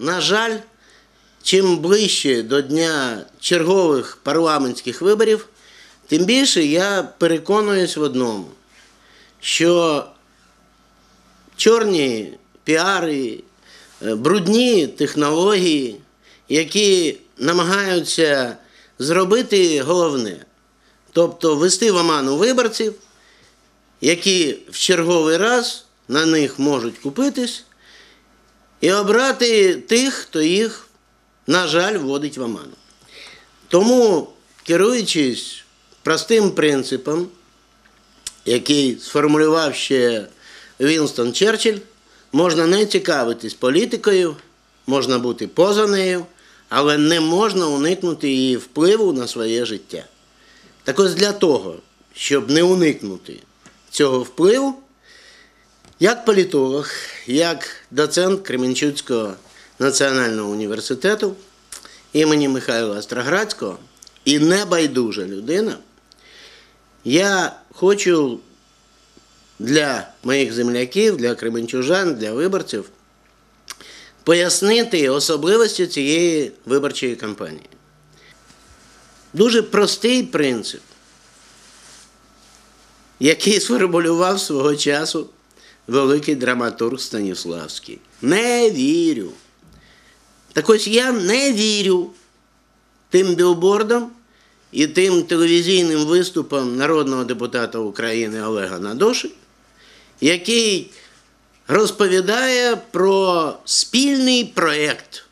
На жаль, чим ближче до дня чергових парламентських виборів, тим більше я переконуюсь в одному, що чорні піари, е, брудні технології, які намагаються зробити головне, тобто ввести в оману виборців, які в черговий раз на них можуть купитись і обрати тих, хто їх, на жаль, вводить в оману. Тому, керуючись простим принципом, який сформулював ще Вінстон Черчилль, можна не цікавитись політикою, можна бути поза нею, але не можна уникнути її впливу на своє життя. Так ось для того, щоб не уникнути цього впливу, як політолог, як доцент Кременчуцького національного університету імені Михайла Остроградського і небайдужа людина, я хочу для моїх земляків, для кременчужан, для виборців пояснити особливості цієї виборчої кампанії. Дуже простий принцип, який сформулював свого часу великий драматург Станіславський. Не вірю. Так ось я не вірю тим білбордам і тим телевізійним виступам народного депутата України Олега Надоши, який розповідає про спільний проєкт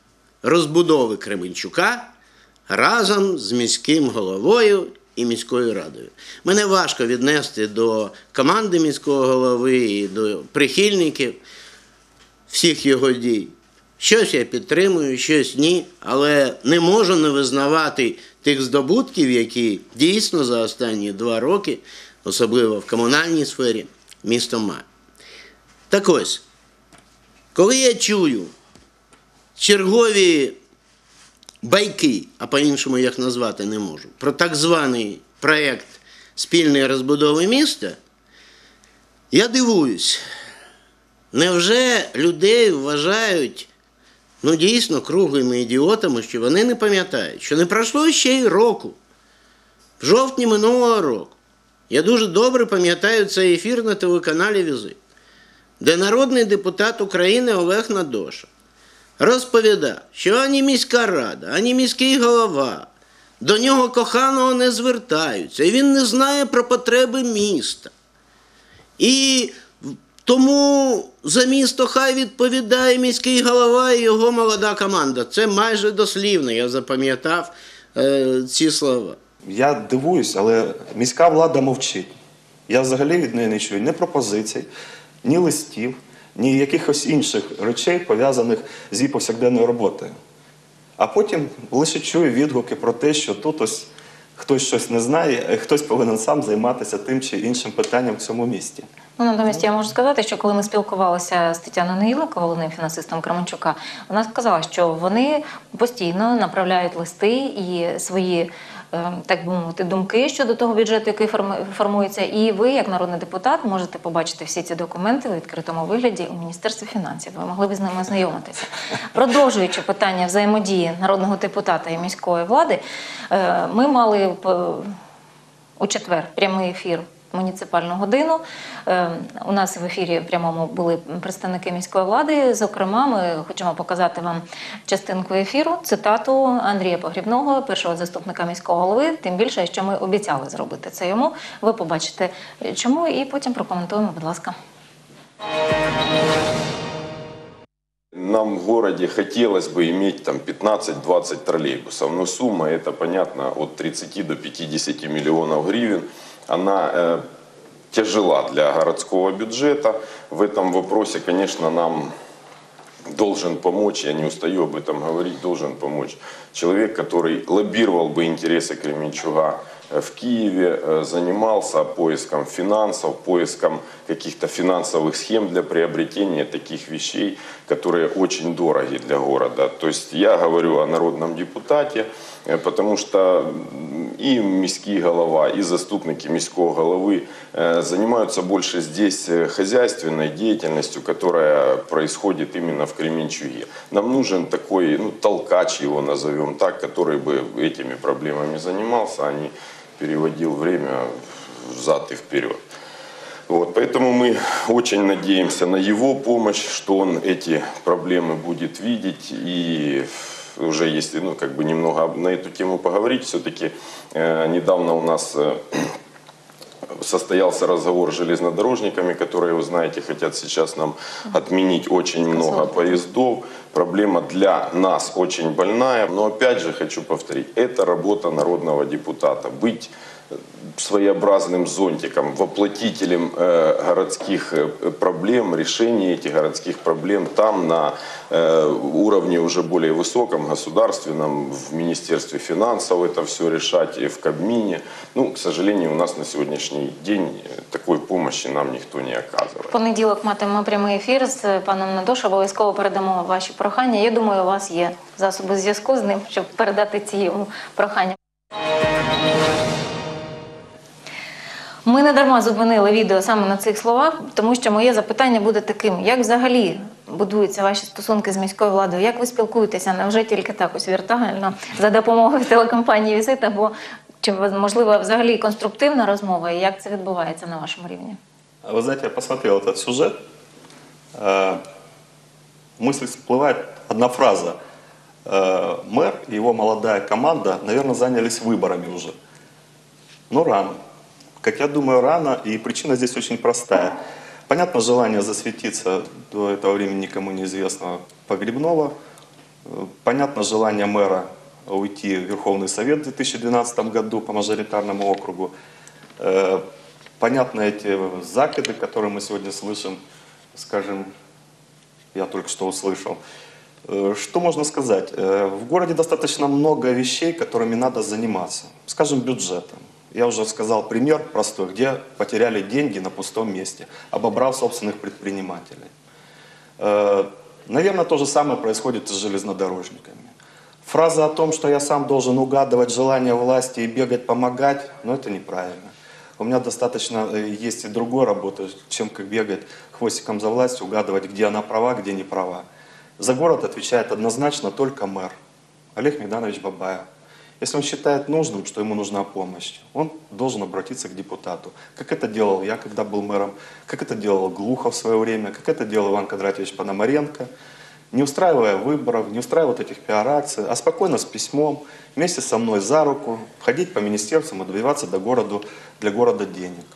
розбудови Кременчука разом з міським головою і міською радою. Мене важко віднести до команди міського голови і до прихильників всіх його дій. Щось я підтримую, щось ні, але не можу не визнавати тих здобутків, які дійсно за останні два роки, особливо в комунальній сфері, місто має. Так ось, коли я чую чергові байки, а по-іншому їх назвати не можу, про так званий проєкт спільної розбудови міста, я дивуюсь, невже людей вважають ну, дійсно круглими ідіотами, що вони не пам'ятають, що не пройшло ще й року, в жовтні минулого року. Я дуже добре пам'ятаю цей ефір на телеканалі Візит, де народний депутат України Олег Надоша розповідав, що ані міська рада, ані міський голова до нього коханого не звертаються, і він не знає про потреби міста. І тому за місто хай відповідає міський голова і його молода команда. Це майже дослівно, я запам'ятав е, ці слова. Я дивуюсь, але міська влада мовчить. Я взагалі від неї не чую ні пропозицій, ні листів, ні якихось інших речей, пов'язаних з її повсякденною роботою. А потім лише чую відгуки про те, що тут ось хтось щось не знає, а хтось повинен сам займатися тим чи іншим питанням в цьому місті. Ну, натомість я можу сказати, що коли ми спілкувалися з Тетяною Неїлко, головним фінансистом Кременчука, вона сказала, що вони постійно направляють листи і свої, е, так би мовити, думки щодо того бюджету, який форму- формується. І ви, як народний депутат, можете побачити всі ці документи у відкритому вигляді у Міністерстві фінансів. Ви могли б з ними ознайомитися. Продовжуючи питання взаємодії народного депутата і міської влади, е, ми мали п- у четвер прямий ефір. Муніципальну годину Е, у нас в ефірі прямому були представники міської влади. Зокрема, ми хочемо показати вам частинку ефіру, цитату Андрія Погрібного, першого заступника міського голови. Тим більше, що ми обіцяли зробити це йому. Ви побачите чому, і потім прокоментуємо, будь ласка. Нам в городе хотелось бы иметь там 15-20 троллейбусов, но сумма это понятно от 30 до 50 миллионов гривен Она э, тяжела для городского бюджета. В этом вопросе, конечно, нам должен помочь, я не устаю об этом говорить, должен помочь человек, который лоббировал бы интересы Кременчуга э, в Киеве э, занимался поиском финансов, поиском каких-то финансовых схем для приобретения таких вещей, которые очень дороги для города. То есть я говорю о народном депутате, э, потому что и міський голова, и заступники міського головы э, занимаются больше здесь хозяйственной деятельностью, которая происходит именно в Кременчуге. Нам нужен такой, ну, толкач его назовем так, который бы этими проблемами занимался, а не переводил время взад и вперед. Вот, поэтому мы очень надеемся на его помощь, что он эти проблемы будет видеть и уже если ну, как бы немного на эту тему поговорить, все-таки э, недавно у нас э, состоялся разговор с железнодорожниками, которые, вы знаете, хотят сейчас нам отменить очень много поездов. Проблема для нас очень больная. Но опять же хочу повторить, это работа народного депутата. Быть э, своеобразным зонтиком, воплотителем э, городских э, проблем, решения этих городских проблем там на э, уровне уже более высоком, государственном, в Министерстве финансов это все решать, и в Кабмине. Ну, к сожалению, у нас на сегодняшний день э, такой помощи нам никто не оказывает. В понеділок матимемо прямий ефір з паном Надош. Обов'язково передамо ваші прохання. Я думаю, у вас є засоби зв'язку з ним, щоб передати ці йому прохання. Ми не дарма зупинили відео саме на цих словах, тому що моє запитання буде таким: як взагалі будуються ваші стосунки з міською владою? Як ви спілкуєтеся? Невже тільки так ось віртуально за допомогою телекомпанії Візит або чи можливо взагалі конструктивна розмова? І як це відбувається на вашому рівні? А Вы знаете, я посмотрел этот сюжет. Э, Мысль всплывает одна фраза. Э, Мэр и его молодая команда, наверное, занялись выборами уже. Но рано. Как я думаю, рано, и причина здесь очень простая. Понятно, желание засветиться до этого времени никому неизвестного погребного. Понятно, желание мэра уйти в Верховный Совет в 2012 году по мажоритарному округу. Э, Понятно эти закиды, которые мы сегодня слышим, скажем, я только что услышал. Э, Что можно сказать? Э, В городе достаточно много вещей, которыми надо заниматься. Скажем, бюджетом. Я уже сказал пример простой, где потеряли деньги на пустом месте, обобрав собственных предпринимателей. Э, Наверное, то же самое происходит с железнодорожниками. Фраза о том, что я сам должен угадывать желания власти и бегать помогать, ну это неправильно. У меня достаточно э, есть и другой работы, чем как бегать хвостиком за властью, угадывать, где она права, где не права. За город отвечает однозначно только мэр Олег Мигданович Бабаев. Если он считает нужным, что ему нужна помощь, он должен обратиться к депутату. Как это делал я, когда был мэром, как это делал Глухов в свое время, как это делал Иван Кондратьевич Пономаренко. Не устраивая выборов, не устраивая вот этих пиар-акций, а спокойно с письмом, вместе со мной за руку, ходить по министерствам и добиваться до города, для города денег.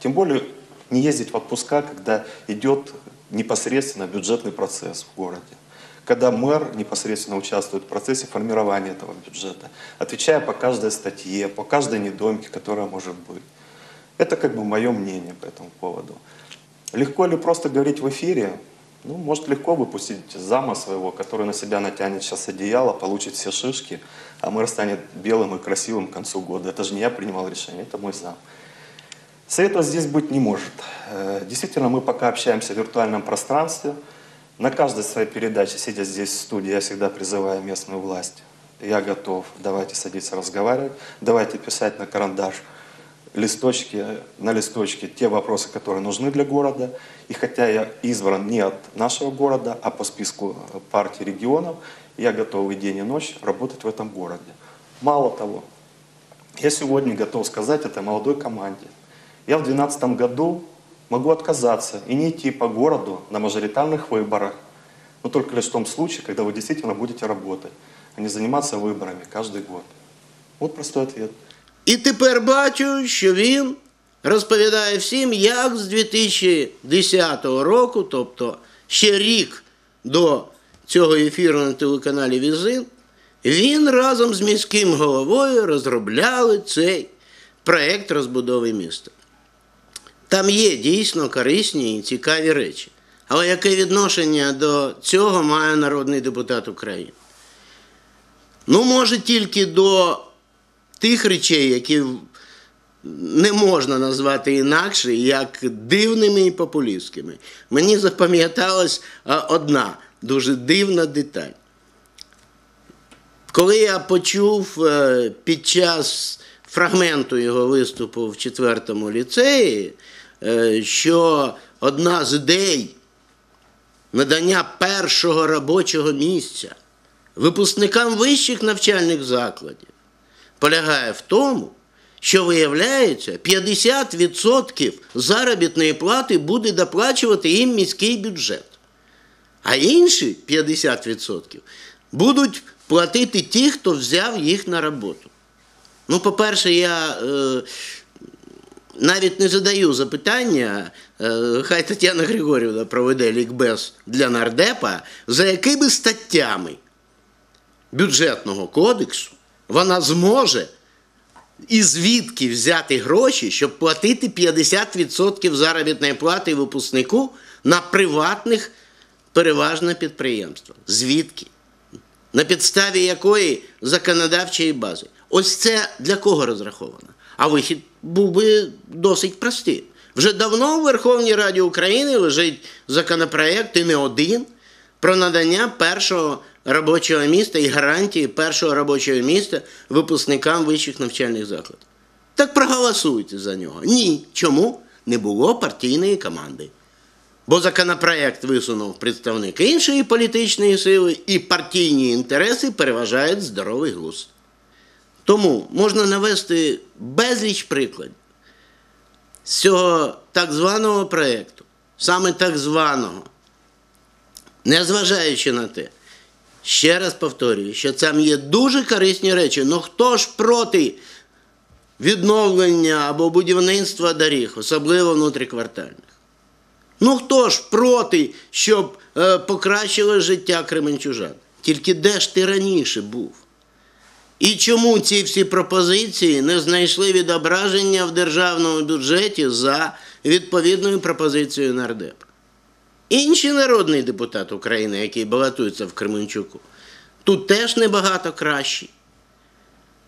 Тем более не ездить в отпуска, когда идет непосредственно бюджетный процесс в городе когда мэр непосредственно участвует в процессе формирования этого бюджета, отвечая по каждой статье, по каждой недомке, которая может быть. Это как бы мое мнение по этому поводу. Легко ли просто говорить в эфире? Ну, может легко выпустить зама своего, который на себя натянет сейчас одеяло, получит все шишки, а мэр станет белым и красивым к концу года. Это же не я принимал решение, это мой зам. Совета здесь быть не может. Э, Действительно, мы пока общаемся в виртуальном пространстве. На каждой своей передаче, сидя здесь в студии, я всегда призываю местную власть. Я готов, давайте садиться разговаривать, давайте писать на карандаш листочки, на листочке те вопросы, которые нужны для города. И хотя я избран не от нашего города, а по списку э, партий регионов, я готов и день, и ночь работать в этом городе. Мало того, я сегодня готов сказать этой молодой команде. Я в 2012 году могу отказаться и не идти по городу на мажоритарных выборах, но только лишь в том случае, когда вы действительно будете работать, а не заниматься выборами каждый год. Вот простой ответ. І тепер бачу, що він розповідає всім, як з 2010 року, тобто ще рік до цього ефіру на телеканалі Візин, він разом з міським головою розробляли цей проєкт розбудови міста. Там є дійсно корисні і цікаві речі. Але яке відношення до цього має народний депутат України? Ну, може, тільки до тих речей, які не можна назвати інакше, як дивними і популістськими. Мені запам'яталась одна дуже дивна деталь. Коли я почув е, під час фрагменту його виступу в четвертому ліцеї, що одна з ідей надання першого робочого місця випускникам вищих навчальних закладів полягає в тому, що виявляється, 50% заробітної плати буде доплачувати їм міський бюджет. А інші 50% будуть платити ті, хто взяв їх на роботу. Ну, по-перше, я е, навіть не задаю запитання, е, хай Тетяна Григорівна проведе лікбез для нардепа, за якими статтями бюджетного кодексу вона зможе і звідки взяти гроші, щоб платити 50% заробітної плати випускнику на приватних переважно підприємствах. Звідки? На підставі якої законодавчої бази. Ось це для кого розраховано? А вихід був би досить простий. Вже давно в Верховній Раді України лежить законопроект і не один про надання першого робочого міста і гарантії першого робочого міста випускникам вищих навчальних закладів. Так проголосуйте за нього. Ні. Чому? Не було партійної команди. Бо законопроект висунув представник іншої політичної сили, і партійні інтереси переважають здоровий глузд. Тому можна навести безліч прикладів з цього так званого проєкту, саме так званого, незважаючи на те, ще раз повторюю, що там є дуже корисні речі, але хто ж проти відновлення або будівництва доріг, особливо внутріквартальних? Ну хто ж проти, щоб е, покращило життя кременчужан? Тільки де ж ти раніше був? І чому ці всі пропозиції не знайшли відображення в державному бюджеті за відповідною пропозицією нардепа? Інший народний депутат України, який балотується в Кременчуку, тут теж небагато кращий.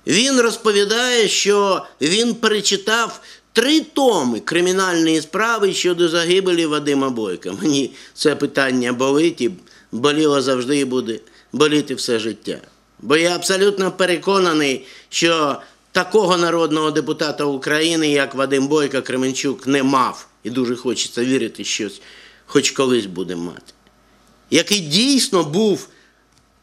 Він розповідає, що він перечитав три томи кримінальної справи щодо загибелі Вадима Бойка. Мені це питання болить і боліло завжди і буде боліти все життя. Бо я абсолютно переконаний, що такого народного депутата України, як Вадим Бойко Кременчук, не мав. І дуже хочеться вірити, що хоч колись буде мати. Який дійсно був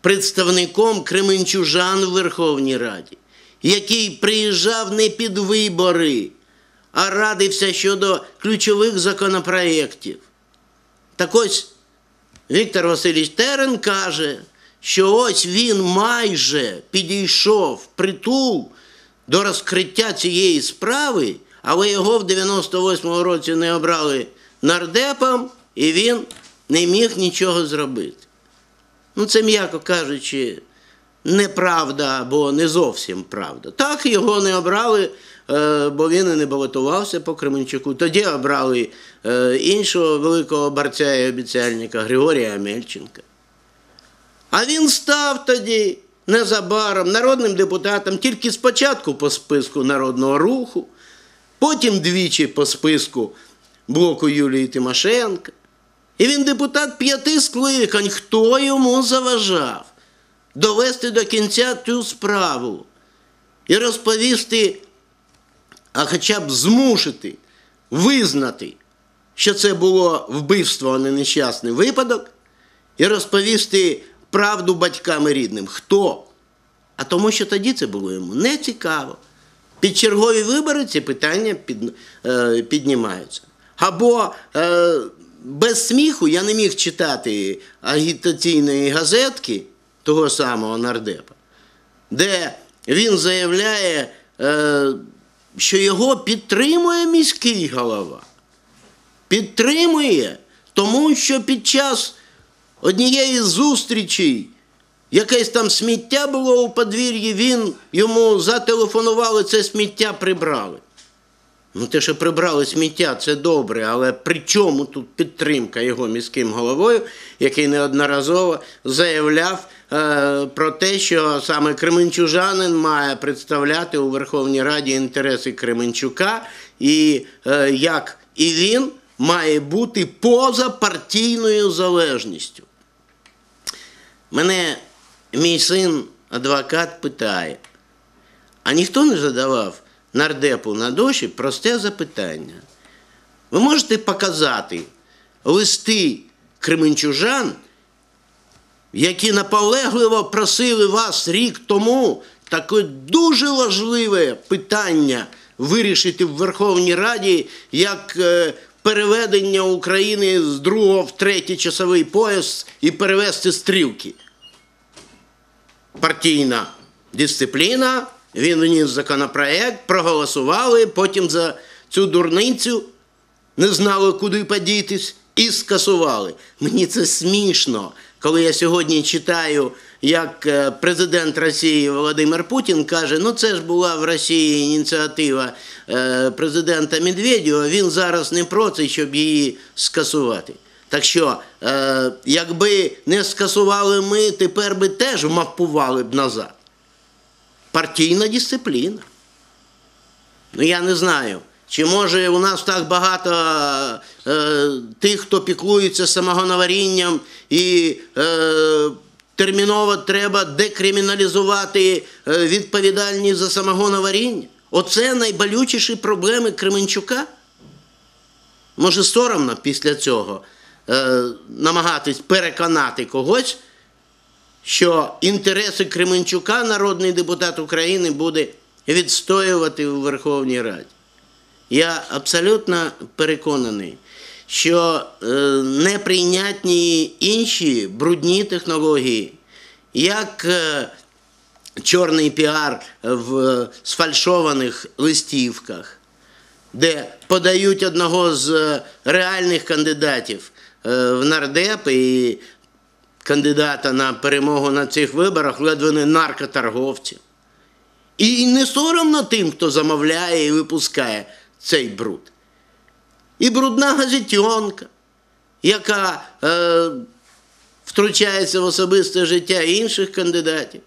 представником Кременчужан в Верховній Раді, який приїжджав не під вибори, а радився щодо ключових законопроєктів. Так ось Віктор Васильович Терен каже, що ось він майже підійшов притул до розкриття цієї справи, але його в 98-му році не обрали нардепом, і він не міг нічого зробити. Ну, це, м'яко кажучи, неправда або не зовсім правда. Так його не обрали, е, бо він і не балотувався по Кременчуку. Тоді обрали е, іншого великого борця і обіцяльника Григорія Амельченка. А він став тоді незабаром народним депутатом тільки спочатку по списку Народного руху, потім двічі по списку блоку Юлії Тимошенка. І він депутат п'яти скликань. Хто йому заважав довести до кінця цю справу і розповісти, а хоча б змусити визнати, що це було вбивство, а не нещасний випадок, і розповісти правду батькам і рідним. Хто? А тому, що тоді це було йому не цікаво. Під чергові вибори ці питання під, е, піднімаються. Або е, без сміху я не міг читати агітаційної газетки того самого нардепа, де він заявляє, е, що його підтримує міський голова. Підтримує, тому що під час однієї з зустрічей якесь там сміття було у подвір'ї, він йому зателефонували, це сміття прибрали. Ну, те, що прибрали сміття, це добре, але при чому тут підтримка його міським головою, який неодноразово заявляв е, про те, що саме Кременчужанин має представляти у Верховній Раді інтереси Кременчука, і е, як і він має бути поза партійною залежністю. Мене мій син, адвокат, питає, а ніхто не задавав нардепу на доші просте запитання. Ви можете показати листи кременчужан, які наполегливо просили вас рік тому таке дуже важливе питання вирішити в Верховній Раді, як е, переведення України з другого в третій часовий пояс і перевести стрілки партійна дисципліна, він вніс законопроект, проголосували, потім за цю дурницю не знали, куди подітись, і скасували. Мені це смішно, коли я сьогодні читаю, як е, президент Росії Володимир Путін каже: ну це ж була в Росії ініціатива е, президента Медведєва, він зараз не проти, щоб її скасувати. Так що, е, якби не скасували ми, тепер би теж мапували б назад. Партійна дисципліна. Ну, я не знаю. Чи може у нас так багато е, тих, хто піклується самогоноварінням, і е, терміново треба декриміналізувати е, відповідальність за самогоноваріння? Оце найболючіші проблеми Кременчука? Може, соромно після цього е, намагатись переконати когось, що інтереси Кременчука народний депутат України буде відстоювати у Верховній Раді. Я абсолютно переконаний, що е, неприйнятні інші брудні технології, як е, чорний піар в сфальшованих листівках, де подають одного з реальних кандидатів е, в нардеп і кандидата на перемогу на цих виборах ледве не наркоторговців. І не соромно тим, хто замовляє і випускає цей бруд. І брудна газетьонка, яка е, втручається в особисте життя інших кандидатів.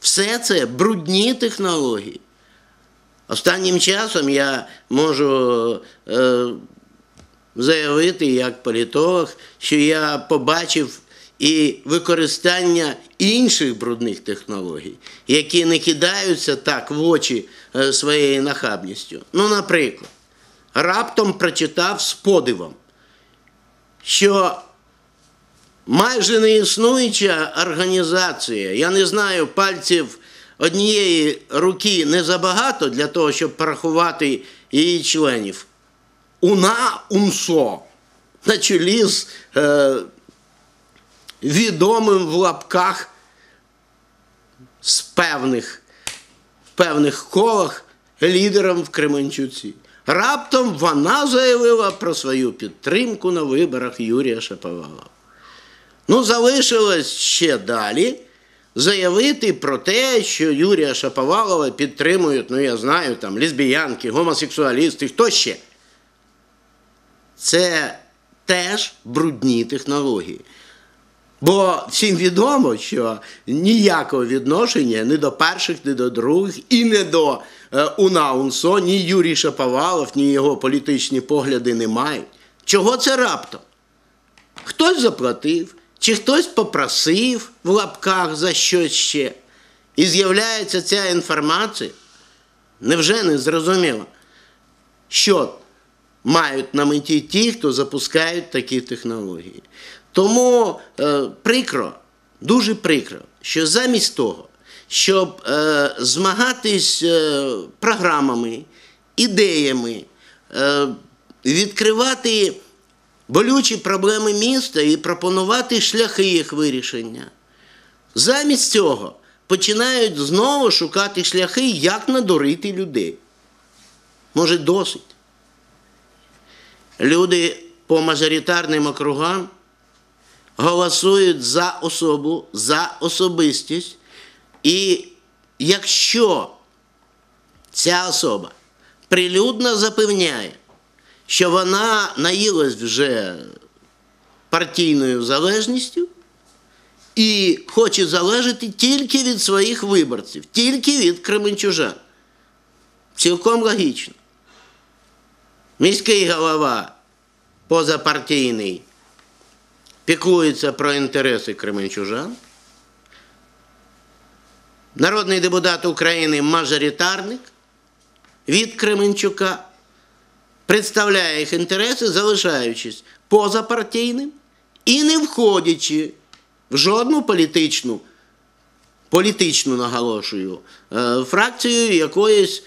Все це брудні технології. Останнім часом я можу е, заявити як політолог, що я побачив і використання інших брудних технологій, які не кидаються так в очі е, своєю нахабністю. Ну, наприклад, раптом прочитав з подивом, що майже неіснуюча організація, я не знаю, пальців однієї руки не забагато для того, щоб порахувати її членів. Уна УНСО на чолі з е, відомим в лапках з певних, в певних колах лідером в Кременчуці. Раптом вона заявила про свою підтримку на виборах Юрія Шаповалова. Ну, залишилось ще далі заявити про те, що Юрія Шаповалова підтримують, ну я знаю, там лесбіянки, гомосексуалісти, хто ще. Це теж брудні технології. Бо всім відомо, що ніякого відношення ні до перших, ні до других, і не до е, УНАУНСО, ні Юрій Шаповалов, ні його політичні погляди не мають. Чого це раптом? Хтось заплатив, чи хтось попросив в лапках за щось ще. І з'являється ця інформація. Невже не зрозуміло, що мають на меті ті, хто запускають такі технології. Тому е, прикро, дуже прикро, що замість того, щоб е, змагатись е, програмами, ідеями, е, відкривати болючі проблеми міста і пропонувати шляхи їх вирішення, замість цього починають знову шукати шляхи, як надурити людей. Може, досить. Люди по мажоритарним округам голосують за особу, за особистість. І якщо ця особа прилюдно запевняє, що вона наїлась вже партійною залежністю і хоче залежати тільки від своїх виборців, тільки від кременчужан. Цілком логічно. Міський голова позапартійний піклується про інтереси кременчужан. Народний депутат України мажоритарник від Кременчука представляє їх інтереси, залишаючись позапартійним і не входячи в жодну політичну, політичну наголошую, е, фракцію якоїсь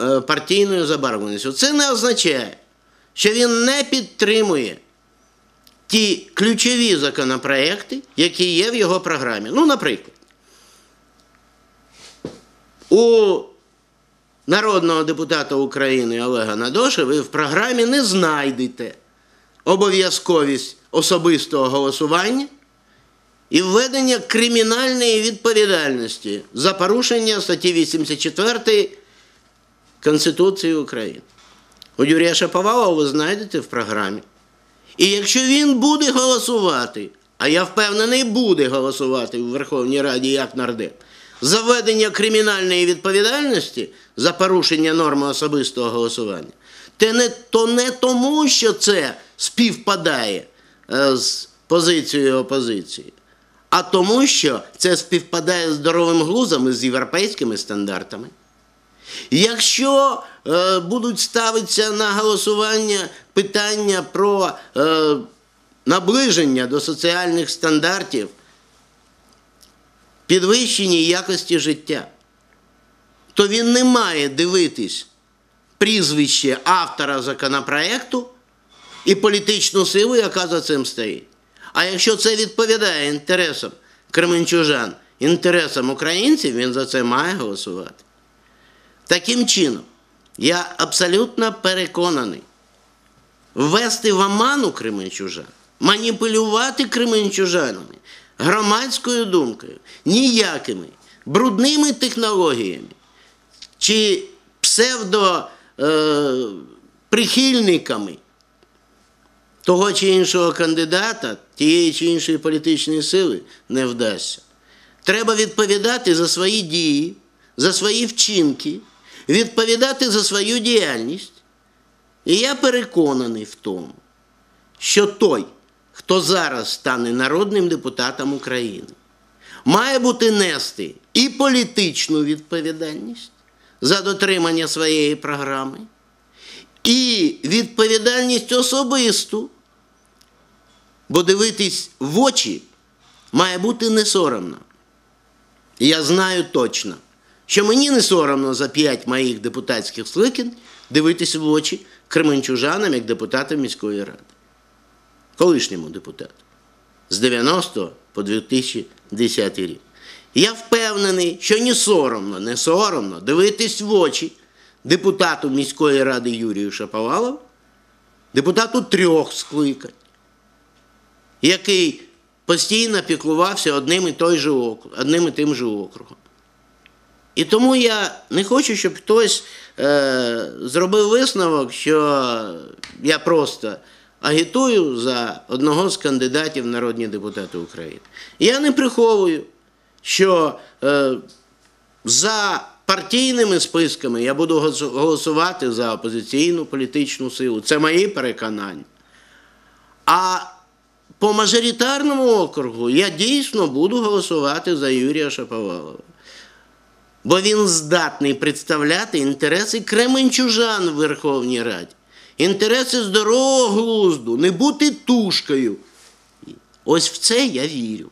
е, партійної забарвленості. Це не означає, що він не підтримує ті ключові законопроекти, які є в його програмі. Ну, наприклад, у народного депутата України Олега Надоша ви в програмі не знайдете обов'язковість особистого голосування і введення кримінальної відповідальності за порушення статті 84 Конституції України. У Юрія Шаповалова ви знайдете в програмі. І якщо він буде голосувати, а я впевнений, буде голосувати в Верховній Раді як нардеп, за введення кримінальної відповідальності за порушення норми особистого голосування, то не, то не тому, що це співпадає е, з позицією опозиції, а тому, що це співпадає з здоровим глузом і з європейськими стандартами. Якщо е, будуть ставитися на голосування питання про е, наближення до соціальних стандартів, підвищення якості життя, то він не має дивитись прізвище автора законопроекту і політичну силу, яка за цим стоїть. А якщо це відповідає інтересам кременчужан, інтересам українців, він за це має голосувати. Таким чином, я абсолютно переконаний, ввести в оману кременчужан, маніпулювати кременчужанами, громадською думкою, ніякими брудними технологіями чи псевдоприхильниками того чи іншого кандидата, тієї чи іншої політичної сили не вдасться. Треба відповідати за свої дії, за свої вчинки, відповідати за свою діяльність. І я переконаний в тому, що той, хто зараз стане народним депутатом України, має бути нести і політичну відповідальність за дотримання своєї програми, і відповідальність особисту, бо дивитись в очі має бути не соромно. Я знаю точно, що мені не соромно за п'ять моїх депутатських скликань дивитися в очі кременчужанам як депутатам міської ради, колишньому депутату з 90 по 2010 рік. Я впевнений, що не соромно, не соромно дивитись в очі депутату міської ради Юрію Шаповалову, депутату трьох скликань, який постійно піклувався одним і, той же округ, одним і тим же округом. І тому я не хочу, щоб хтось е, зробив висновок, що я просто агітую за одного з кандидатів народні депутати України. Я не приховую, що е, за партійними списками я буду голосувати за опозиційну політичну силу. Це мої переконання. А по мажоритарному округу я дійсно буду голосувати за Юрія Шаповалова. Бо він здатний представляти інтереси кременчужан в Верховній Раді, інтереси здорового глузду, не бути тушкою. Ось в це я вірю.